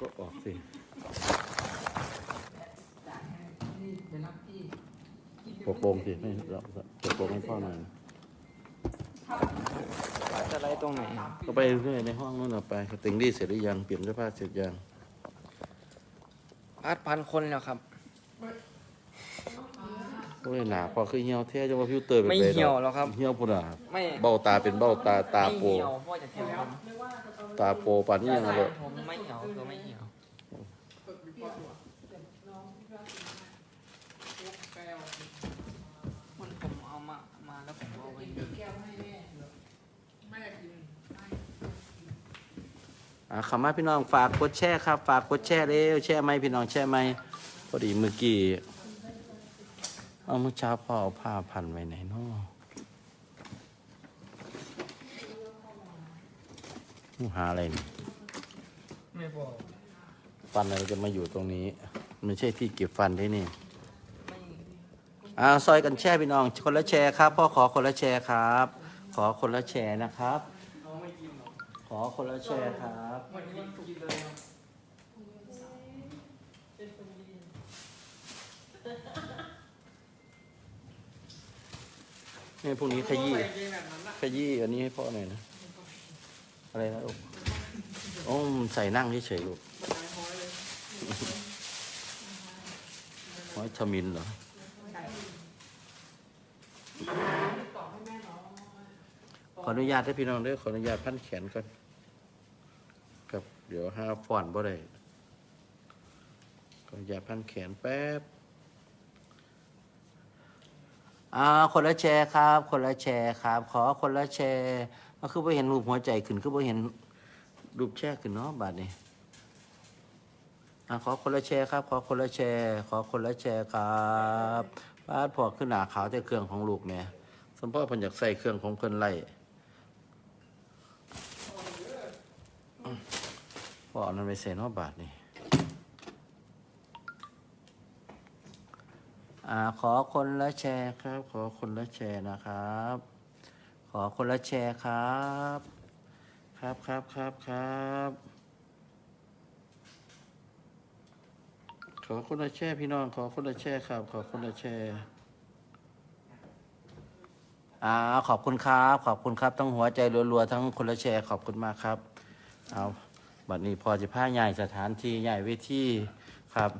ก็ออกสิปกโปรงสิไม่เราปกโปรงให้พ่อหน่อยจะไล่ตรงไหนก็ไปเรื่อยในห้องนั่นน่ะไปติงดีเสร็จหรือยังเปลี่ยนเสื้อผ้าเสร็จยังอาดพันคนแล้วครับโอ้ยหนาพอคือเหี่ยวแท้จังว่าฟิวเตอร์เป็นไม่เหี่ยวหรอกครับเหี่ยวพุ่นอะไม่เบ้าตาเป็นเบ้าตาตาไม่โปเหี่ยวพ่อจะเที่ยว ผมตาโปปานนี้ยังไงเลยผมไม่เหี่ยวคือไม่เหี่ยวฝึกมีปอดหัวน้องพี่ว่าแก้วมันผมเอามา มาแล้วผมเอาไว้เดี๋ยวแก้วให้แม่แม่กินให้อะขำมาพี่น้องฝากกดแชร์ครับ ฝากกดแชร์เร็วแชร์ไหมพี่น้องแชร์ไหมพอดีเมื่อกี้ เอาเมื่อเช้าพ่อเอาผ้าพันไว้ไหนเนาะ หาอะไรนี่ไม่บอกฟันอะไรจะมาอยู่ตรงนี้ไม่ใช่ที่เก็บฟันที่นี่ไม่อ่าซอยกันแชร์พี่น้อง คนละแชร์ครับ พ่อขอคนละแชร์ครับ ขอคนละแชร์นะครับเขาไม่กินหรอกขอคนละแชร์ครับวันนี้กินเลยครับนี่พรุ่งนี้ขยี้ใส่เกงแบบนั้นน่ะขยี้อันนี้ให้พ่อหน่อยนะ อะไรนะลูกโอ้มใส่นั่งเฉยๆลูกมันหายห้อยเลยไว้ชมินเหรอใช่ต่อให้แม่น้องขออนุญาตให้พี่น้องด้วยขออนุญาตพันแขนก่อนครับเดี๋ยวห้าฟอนบ่ได้ขออนุญาตพันแขนแป๊บอ่าคนละแชร์ครับ คนละแชร์ครับ ขอคนละแชร์ ก็คือไ่เห็นรูปหัวใจขึ้นคือไ่เห็นรูปแชร์ขึ้นเนาะบาดนี้อ่ขอคนละแชร์ครับ ขอคนละแชร์ ขอคนละแชร์ครับบาดพอขึ้นหนาขาวแต่เครื่องของลูกเนี่ยสมพ่อเพิ่นอยากใส่เครื่องของเพิ่นไล่พ่อเอานั้นไปใส่เนอกบาทนี่อ่าขอคนละแชร์ครับ ขอคนละแชร์นะครับ อคนละแชร์ครับ ครับครับครับครับ ขอคนละแชร์พี่น้อง ขอคนละแชร์ครับ ขอคนละแชร์อ่าขอบคุณครับ ขอบคุณครับทั้งหัวใจรัวๆทั้งคนละแชร์ขอบคุณมากครับเอาบัดนี้พอจะพาใหญ่สถานที่ใหญ่เวทีครับ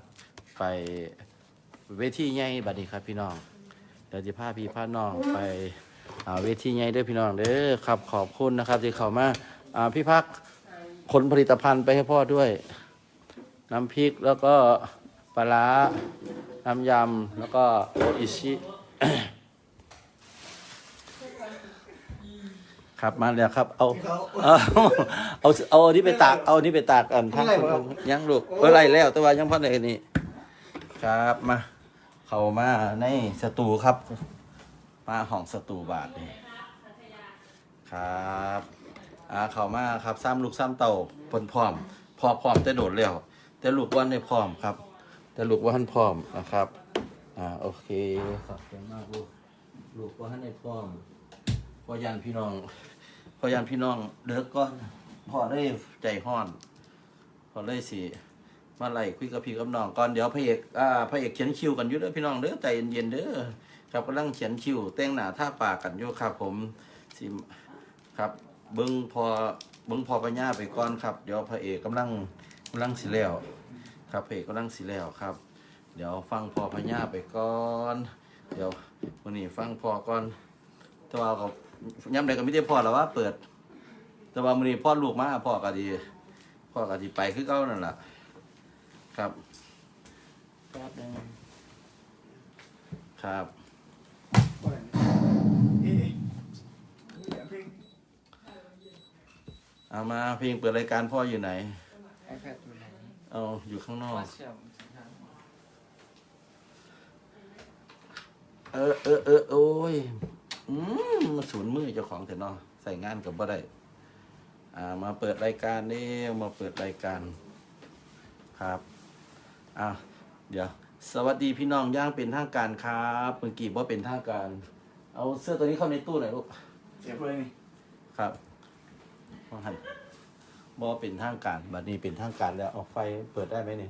ไปเวทีใหญ่บัดนี้ครับพี่น้องเดี๋ยวจะพาพี่พาน้องไป อ่าเวทีใหญ่เด้อพี่น้องเด้อครับขอบคุณนะครับที่เข้ามาอ่าพี่พักขนผลิตภัณฑ์ไปให้พ่อด้วย น้ำพริกแล้วก็ปลาร้าน้ำยำแล้วก็โออิชิ ครับมาแล้วครับ เอาเอาเอาเอาอันนี้ไปตากเอาอันนี้ไปตากอันทั้งยังลูกเมื่อไรแล้วแต่ว่ายังพันเลยนี่ครับมา เข้ามาในสตูครับ มาห้องสตูบาทนี่ครับอ่าเข้ามาครับซ้ำลูกซ้ำเต่าพนพร้อม พอพร้อมแต่โดดแล้วแต่ลูกวันในพร้อมครับ แต่ลูกว่าท่านพร้อมนะครับอ่าโอเคขอบคุณมากลูกลูกว่าท่านในพร้อมพอยันพี่น้องพอยันพี่น้องเลิกก่อนพ่อได้ใจห้อน พอเลยสิมาไล่คุยกับพี่กับน้องก่อนเดี๋ยวพระเอกอ่าพระเอกเขียนคิวกันอยู่เด้อพี่น้องเด้อใจเย็นๆเด้อ ครับกำลังเขียนคิวแต่งหน้าท่าปากกันอยู่ครับ ผมสิครับ เบิ้งพอเบิ้งพอปัญญาไปก่อนครับ เดี๋ยวพระเอกกำลังกำลังสิแล้ว ครับพระเอกกำลังสิแล้วครับ เดี๋ยวฟังพอปัญญาไปก่อนเดี๋ยววันนี้ฟังพอก่อนแต่ว่าก็ย้ำใดก็ไม่ได้พอแล้วว่าเปิด แต่ว่าวันนี้พ่อลูกมาพ่อก็ดีพ่อก็ดีไปคือเก่านั่นแหละครับแป๊บนึงครับ เอามาเพลงเปิดรายการพ่ออยู่ไหนไอแพดอยู่ไหนเอาอยู่ข้างนอก มาเชื่อมสัญญาณเออเออเออโอ้ย อืมมาสูนมือเจ้าของแต่เนาะใส่งานกับบ่ได้ อ่า มาเปิดรายการนี่มาเปิดรายการ ครับ อ่าเดี๋ยว สวัสดีพี่น้องย่างเป็นทางการครับเมื่อกี้ว่าเป็นทางการ เอาเสื้อตัวนี้เข้าในตู้หน่อยลูกเสียบเลยนี่ครับ ว่าหันบอเป็นทางการ บัดนี้เป็นทางการแล้ว เอาไฟเปิดได้ไหมนี่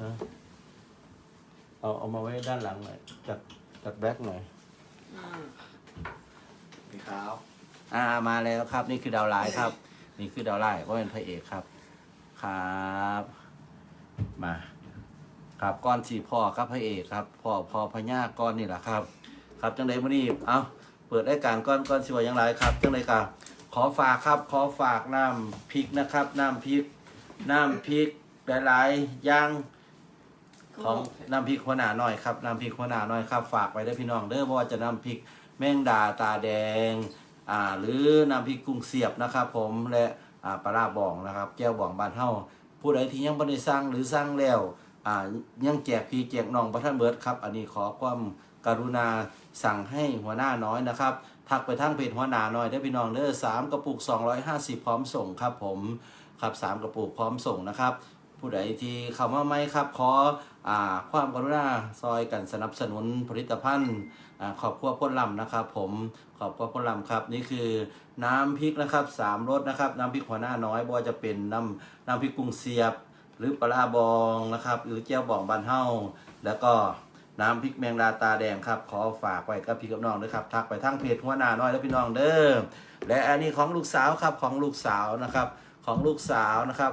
ฮะเอาเอามาไว้ด้านหลังหน่อย จัดจัดแบ็คหน่อยอืมนี่ครับ อ่ามาแล้วครับ นี่คือดาวไลน์ครับ นี่คือดาวไลน์ก็เป็นพระเอกครับ ครับ มา ครับก้อนสี่พ่อครับพระเอกครับพ่อพ่อพญาก้อนนี่แหละครับ ครับจังไดมื่อนี้ เอาเปิดรายการก้อนก้อนสิว่าอย่างไรครับจังไดกะ ขอฝากครับ ขอฝากน้ำพริกนะครับ น้ำพริก น้ำพริกหลายๆอย่างของน้ำพริกหัวหน้าน้อยครับน้ำพริกหัวหน้าน้อยครับ ฝากไว้ได้พี่น้องเด้อเพราะว่าจะน้ำพริกแมงดาตาแดงอ่าหรือน้ำพริกกุ้งเสียบนะครับ ผมและอ่าปลาร้าบองนะครับ แก้วบองบานเฮาผู้ใดที่ยังไม่ได้สั่งหรือสั่งแล้วอ่ายังแจกพี่แจกน้องประท่านเบิร์ดครับ อันนี้ขอความ กรุณาสั่งให้หัวหน้าน้อยนะครับ ทักไปทางเพจหัวหน้าน้อยได้พี่น้องเด้อสามกระปุก 250 พร้อมส่งครับผมครับสามกระปุกพร้อมส่งนะครับ ผู้ใดที่เข้ามาไหมครับขออ่าความกรุณาซอยกันสนับสนุนผลิตภัณฑ์อ่าขอบครัวพ้นลำนะครับ ผมขอบครัวพ้นลำครับนี่คือน้ำพริกนะครับสามรสนะครับ น้ำพริกหัวหน้าน้อยบ่ว่าจะเป็นน้ำน้ำพริกกุ้งเสียบ หรือปลาร้าบองนะครับ หรือเจียวบองบานเฮาแล้วก็ น้ำพริกแมงดาตาแดงครับ ขอฝากไว้กับพี่กับน้องด้วยครับ ทักไปทั้งเพจหัวหน้าน้อยและพี่น้องเด้อ และอันนี้ของลูกสาวครับของลูกสาวนะครับ ของลูกสาวนะครับ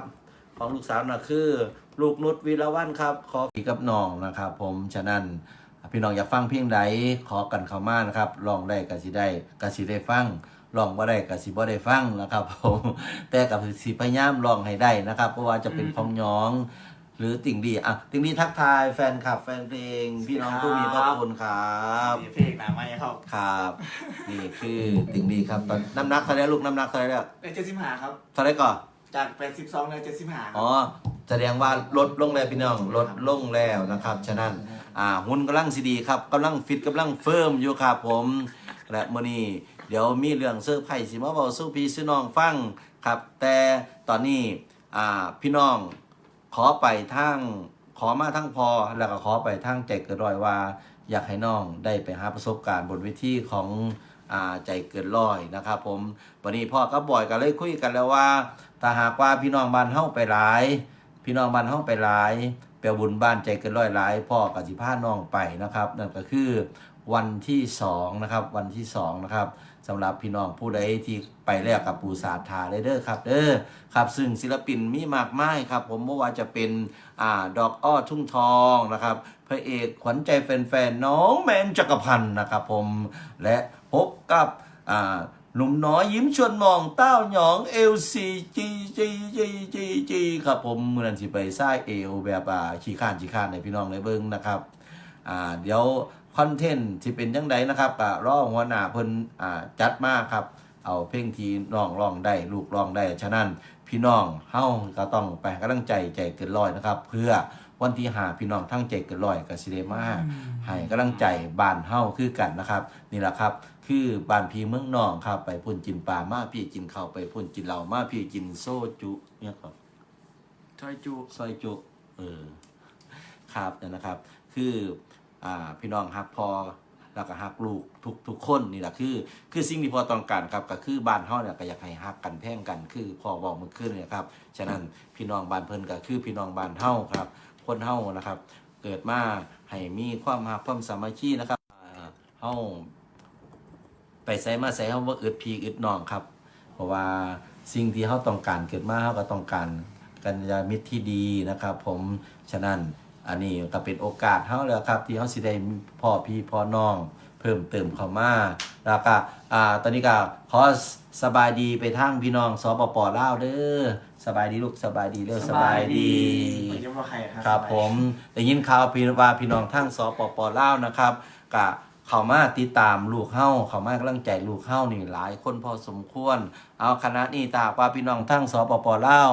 ของลูกสาวนะคือ ลูกนุชวีรวันครับ ขอพี่กับน้องนะครับ ผมฉะนั้นพี่น้องอยากฟังเพลงใดขอกันเข้ามานะครับลองได้กสิได้กสิได้ฟังลองบ่ได้กสิบ่ได้ฟังนะครับผมแต่กับสิพยายามลองให้ได้นะครับ เพราะว่าจะเป็นของย้อง หรือติ่งดีอะติ่งดีทักทายแฟนคลับ แฟนเพลง พี่น้องผู้มีพระคุณครับมีเพลงหนาไหมครับครับนี่คือติ่งดีครับตอนน้ำหนักเท่าไหรลูกน้ำหนักเท่าไหรแล้วในเจ็ดสิบห้าครับเท่าไหรก่อนจากแปดสิบสองเหลยเจ็ดสิบห้าอ๋อแสดงว่าลดลงแล้วพี่น้องลดลงแล้วนะครับ ฉะนั้นอ่าหุ่นกำลังสีดีครับกำลังฟิตกำลังเฟิร์มอยู่ครับผมและมื้อนี้เดี๋ยวมีเรื่องเซอร์ไพรส์สิมาบอกสู้พี่สู้น้องฟังครับ แต่ตอนนี้อ่าพี่น้อง ขอไปทางขอมาทั้งพอแล้วก็ขอไปทางใจเกิดร้อยว่า อยากให้น้องได้ไปหาประสบการณ์บนเวทีของอ่าใจเกินร้อยนะครับผมวันนี้พ่อกับบ่อยก็เลยคุยกันแล้วว่าถ้าหากว่าพี่น้องบ้านเฮาไปหลาย พี่น้องบ้านเฮาไปหลายเปียวบุญบ้านใจเกินร้อยหลายพ่อกับสิพาน้องไปนะครับ นั่นก็คือวันที่สองนะครับวันที่สองนะครับ สำหรับพี่น้องผู้ใดที่ไปแล้วกับปูสาธาเด้อครับเด้อครับ ซึ่งศิลปินมีมากมายครับ ผมไม่ว่าจะเป็นอ่าดอกอ้อทุ่งทองนะครับพระเอกขวัญใจแฟนๆน้องแมนจักรพันธ์นะครับผมและพบกับอ่าหนุ่มน้อยยิ้มชวนมองเต้าหยองเอลซีจีจีจีจีจีครับผมเมื่อนันสิไปซ่ายเอวแบบอ่าขี้ข้านขี้ข้านในพี่น้องในเบิ้งนะครับ อ่าเดี๋ยวคอนเทนต์ที่เป็นยังไงนะครับก็รอหัวหน้าเพิ่นอ่าจัดมาครับ เอาเพลงที่น้องร้องได้ลูกร้องได้ ฉะนั้นพี่น้องเฮาก็ต้องไปให้กำลังใจใจเกินร้อยนะครับ เพื่อวันที่หาพี่น้องทั้งใจเกินร้อยกับซิเดมาให้กำลังใจบ้านเฮาคือกันนะครับนี่แหละครับคือบ้านพี่เมืองนองครับ ไปพุ่นจินปลามาพี่กินข้าวไปพุ่นจินเหล้ามาพี่กินโซจุเนี่ยครับทอยจูซอยจุเออครับนั่นนะครับ คืออ่า พี่น้องฮักพอแล้วก็ฮักลูกทุกทุกคนนี่แหละคือ คือสิ่งที่พอต้องการครับก็คือบ้านเฮาเนี่ยก็อยากให้ฮักกันแพ่งกัน คือพอบอกมันขึ้นเนี่ยครับฉะนั้นพี่น้องบ้านเพิ่นก็คือพี่น้องบ้านเฮาครับ คนเฮานะครับ เกิดมาให้มีความฮักความสามัคคีนะครับเฮาไปใส่มาใส่เขาว่าอึดพีอึดน้องครับ เพราะว่าสิ่งที่เขาต้องการเกิดมาเขาก็ต้องการกัญญามิตรที่ดีนะครับ ผมฉะนั้น อันนี้ก็เป็นโอกาสเขาแล้วครับ ที่เขาสิได้พ่อพี่พ่อน้อง เพิ่มเติมเข้ามาแล้วก็อ่าตอนนี้ก็ขอสบายดีไปทางพี่น้องสปปลาวเด้อสบายดีลูกสบายดีเด้อสบายดีผมยังว่าใครครับครับผมได้ยินข่าวพี่ว่าพี่น้องทั้งสปปลาวนะครับกะเข้ามาติดตามลูกเฮ้าเข้ามากำลังใจลูกเฮ้านี่หลายคนพอสมควร เอาคณะนี้ตากว่าพี่น้องทั้งสปปลาว